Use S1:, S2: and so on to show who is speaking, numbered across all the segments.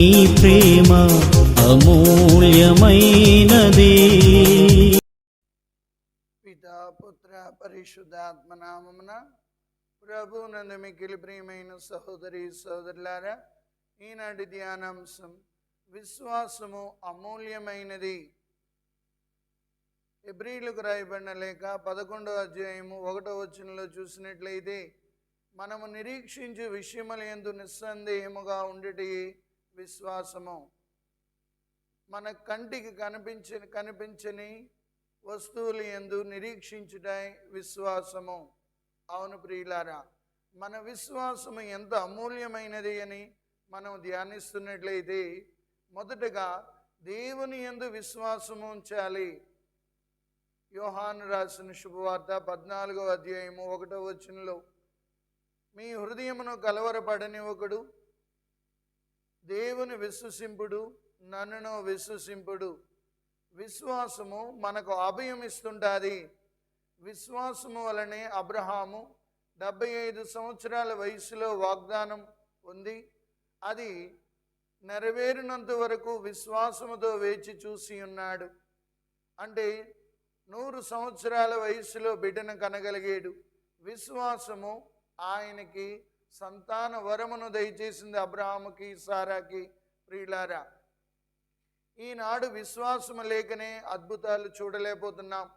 S1: నీ ప్రేమ అమూల్యమైనది.
S2: పితా పుత్ర పరిశుద్ధాత్మ నామమున ప్రభు నందు మిక్కిలి ప్రియమైన సహోదరి సహోదరులారా ఈనాటి ధ్యానాంశం విశ్వాసము అమూల్యమైనది. ఎబ్రిలకు రాయబడిన లేక పదకొండవ అధ్యాయము ఒకటో వచనంలో చూసినట్లయితే మనము నిరీక్షించే విషయములందు నిస్సందేహముగా ఉండేటి విశ్వాసము. మన కంటికి కనిపించని కనిపించని వస్తువులు ఎందు నిరీక్షించుట విశ్వాసము. అవును ప్రియులారా మన విశ్వాసము ఎంత అమూల్యమైనది అని మనం ధ్యానిస్తున్నట్లయితే మొదటగా దేవుని ఎందు విశ్వాసము ఉంచాలి. యోహాను రాసిన శుభవార్త పద్నాలుగో అధ్యాయము ఒకటో వచనంలో మీ హృదయమును కలవరపడని ఒకడు దేవుని విశ్వసింపుడు నన్నును విశ్వసింపుడు. విశ్వాసము మనకు అభయం ఇస్తుంటుంది. విశ్వాసము వలనే అబ్రహాము డెబ్బై ఐదు సంవత్సరాల వయసులో వాగ్దానం ఉంది. అది నెరవేరినంత వరకు విశ్వాసముతో వేచి చూసి ఉన్నాడు. అంటే నూరు సంవత్సరాల వయసులో బిడ్డను కనగలిగాడు. విశ్వాసము ఆయనకి సంతాన వరమును దయచేసింది అబ్రహాముకి సారాకి ప్రియులారా. ఈనాడు విశ్వాసము లేకనే అద్భుతాలు చూడలేకపోతున్నాం.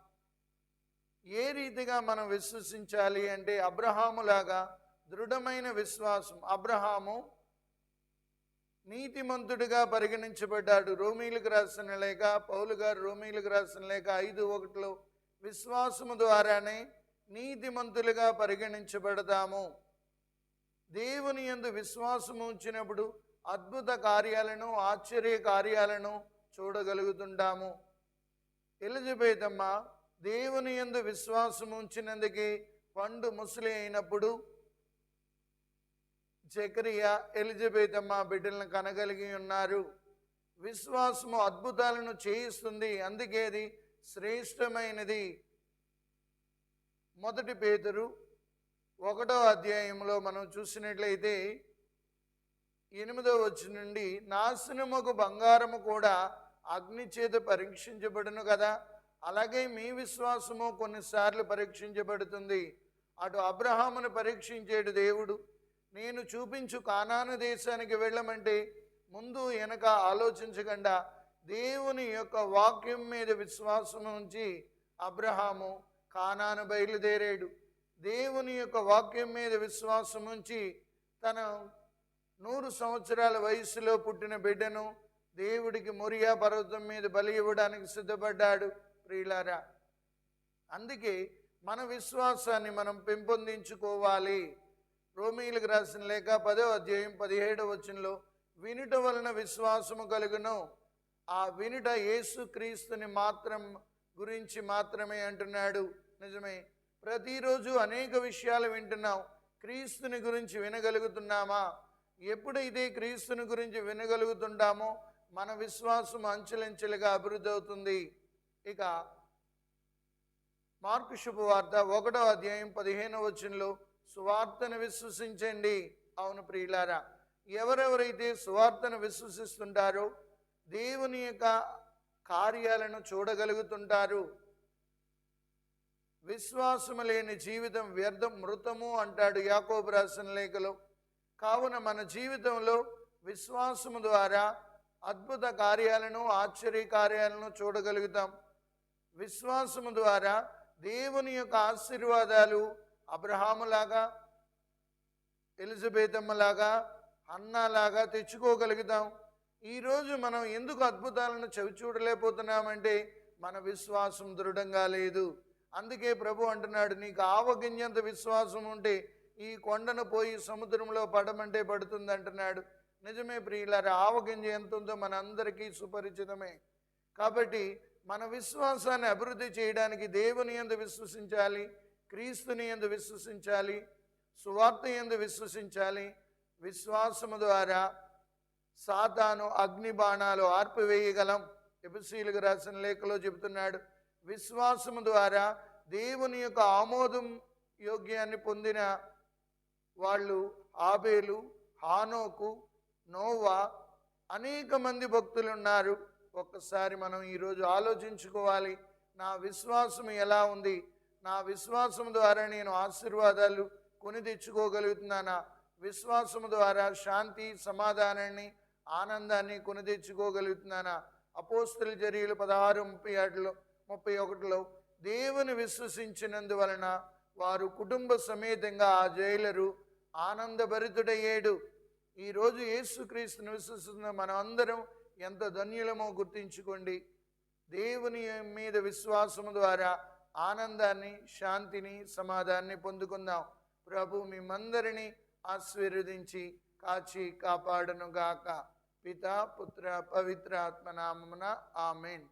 S2: ఏ రీతిగా మనం విశ్వసించాలి అంటే అబ్రహాములాగా దృఢమైన విశ్వాసం. అబ్రహాము నీతిమంతుడిగా పరిగణించబడ్డాడు. రోమీలకు రాసిన లేక పౌలు గారు రోమీలకు రాసిన లేక ఐదు ఒకటిలో విశ్వాసము ద్వారానే నీతిమంతులుగా పరిగణించబడతాము. దేవుని యందు విశ్వాసం ఉంచినప్పుడు అద్భుత కార్యాలను ఆశ్చర్య కార్యాలను చూడగలుగుతుంటాము. ఎలిజబెత్ అమ్మ దేవుని యందు విశ్వాసం ఉంచినందుకే పండు ముసలి అయినప్పుడు జకరియా ఎలిజబెత్ అమ్మ బిడ్డలను కనగలిగి ఉన్నారు. విశ్వాసము అద్భుతాలను చేయిస్తుంది. అందుకే అది శ్రేష్టమైనది. మొదటి పేదరు ఒకటో అధ్యాయంలో మనం చూసినట్లయితే ఎనిమిదో వచ్చి నుండి నాశనముకు బంగారము కూడా అగ్ని చేత పరీక్షించబడును కదా? అలాగే మీ విశ్వాసము కొన్నిసార్లు పరీక్షించబడుతుంది. అటు అబ్రహామును పరీక్షించేడు దేవుడు. నేను చూపించు కానాను దేశానికి వెళ్ళమంటే ముందు వెనక ఆలోచించకుండా దేవుని యొక్క వాక్యం మీద విశ్వాసం ఉంచి అబ్రహాము కానాను బయలుదేరాడు. దేవుని యొక్క వాక్యం మీద విశ్వాసం ఉంచి తన నూరు సంవత్సరాల వయసులో పుట్టిన బిడ్డను దేవుడికి మొరియా పర్వతం మీద బలి ఇవ్వడానికి సిద్ధపడ్డాడు ప్రియులారా. అందుకే మన విశ్వాసాన్ని మనం పెంపొందించుకోవాలి. రోమీలకు రాసిన లేక పదో అధ్యాయం పదిహేడవ వచనంలో వినుట వలన విశ్వాసము కలుగును. ఆ వినుట యేసు క్రీస్తుని మాత్రం గురించి మాత్రమే అంటున్నాడు. నిజమే? ప్రతిరోజు అనేక విషయాలు వింటున్నాం. క్రీస్తుని గురించి వినగలుగుతున్నామా? ఎప్పుడైతే క్రీస్తుని గురించి వినగలుగుతుంటామో? మన విశ్వాసం అంచెలంచెలుగా అభివృద్ధి అవుతుంది. ఇక మార్కు శుభవార్త ఒకటో అధ్యాయం పదిహేను వచనంలో సువార్తను విశ్వసించండి. అవును ప్రియులారా ఎవరెవరైతే సువార్తను విశ్వసిస్తుంటారో దేవుని యొక్క కార్యాలను చూడగలుగుతుంటారు. విశ్వాసము లేని జీవితం వ్యర్థం మృతము అంటాడు యాకోబు రాసిన లేఖలో. కావున మన జీవితంలో విశ్వాసము ద్వారా అద్భుత కార్యాలను ఆశ్చర్య కార్యాలను చూడగలుగుతాం. విశ్వాసము ద్వారా దేవుని యొక్క ఆశీర్వాదాలు అబ్రహాములాగా ఎలిజబెతమ్మలాగా అన్నలాగా తెచ్చుకోగలుగుతాం. ఈరోజు మనం ఎందుకు అద్భుతాలను చవి చూడలేకపోతున్నామంటే మన విశ్వాసం దృఢంగా లేదు. అందుకే ప్రభు అంటున్నాడు నీకు ఆవగింజంత విశ్వాసం ఉంటే ఈ కొండను పోయి సముద్రంలో పడమంటే పడుతుంది అంటున్నాడు. నిజమే ప్రియులారి ఆవగింజ ఎంత ఉందో మన అందరికీ సుపరిచితమే. కాబట్టి మన విశ్వాసాన్ని అభివృద్ధి చేయడానికి దేవుని ఎందు విశ్వసించాలి క్రీస్తుని ఎందు విశ్వసించాలి సువార్త ఎందు విశ్వసించాలి. విశ్వాసము ద్వారా సాతాను అగ్ని బాణాలు ఆర్పివేయగలం. ఎపిసీలకు రాసిన లేఖలో చెబుతున్నాడు విశ్వాసము ద్వారా దేవుని యొక్క ఆమోదం యోగ్యాన్ని పొందిన వాళ్ళు ఆబేలు హానోకు నోవా అనేక మంది భక్తులు ఉన్నారు. ఒక్కసారి మనం ఈరోజు ఆలోచించుకోవాలి. నా విశ్వాసం ఎలా ఉంది? నా విశ్వాసం ద్వారా నేను ఆశీర్వాదాలు కొని తెచ్చుకోగలుగుతున్నానా? విశ్వాసం ద్వారా శాంతి సమాధానాన్ని ఆనందాన్ని కొని తెచ్చుకోగలుగుతున్నానా? అపోస్తుల చర్యలు పదహారు ముప్పై ఏడులో ముప్పై ఒకటిలో దేవుని విశ్వసించినందువలన వారు కుటుంబ సమేతంగా ఆ జైలరు ఆనందభరితుడయ్యాడు. ఈరోజు యేసుక్రీస్తుని విశ్వసిస్తున్న మనం అందరం ఎంత ధన్యులమో గుర్తించుకోండి. దేవుని మీద విశ్వాసము ద్వారా ఆనందాన్ని శాంతిని సమాధాన్ని పొందుకుందాం. ప్రభు మిమ్మందరినీ ఆశీర్వదించి కాచి కాపాడను గాక పిత పుత్ర పవిత్ర ఆత్మనామమున ఆమెన్.